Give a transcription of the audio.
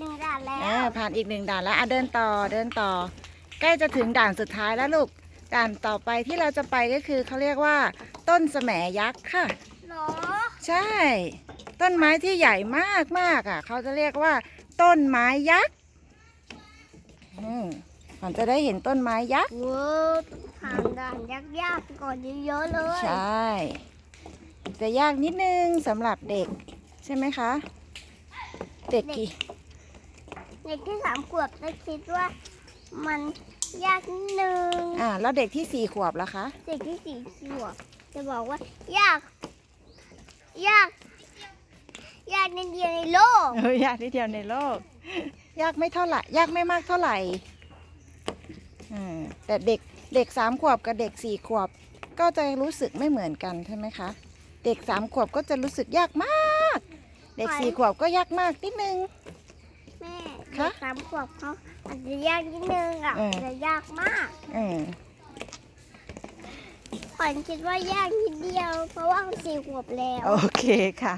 หนึ่งด่านแล้เอว อผ่านอีกหนึ่งด่านแล้วอะเดินต่อเดินต่อ ใกล้จะถึงด่านสุดท้ายแล้วลูกด่านต่อไปที่เราจะไปก็คือเขาเรียกว่า ต้นแสมยักษ์ค่ะเหรอใช่ ต้นไม้ที่ใหญ่มากมากๆอะเขาจะเรียกว่า ต้นไม้ยักษ์อืมก่อนจะได้เห็นต้นไม้ยักษ์เว้าวผ่านด่านยากๆก่อนเยอะๆเลยใช่ จะยากนิดนึงสำหรับเด็ก ใช่ไหมคะ เด็กกี่ เด็กที่สามขวบจะคิดว่ามันยากนิดนึงอ่าแล้วเด็กที่สี่ขวบล่ะคะ เด็กที่สี่ขวบจะบอกว่ายาก ยาก ยากนิดเดียวในโลกเออยากนิดเดียวในโลก ยากไม่เท่าไหร่ยากไม่มากเท่าไหร่อ่าแต่เด็กเด็กสามขวบกับเด็กสี่ขวบ ก็จะรู้สึกไม่เหมือนกันใช่ไหมคะ เด็กสามขวบก็จะรู้สึกยากมาก เด็กสี่ขวบก็ยากมากนิดนึง แม่คะเด็กสามขวบเขาอาจจะยากนิดนึงอะเออจะยากมากเออขวัญคิดว่ายากนิดเดียว เพราะว่าสี่ขวบแล้ว โอเคค่ะ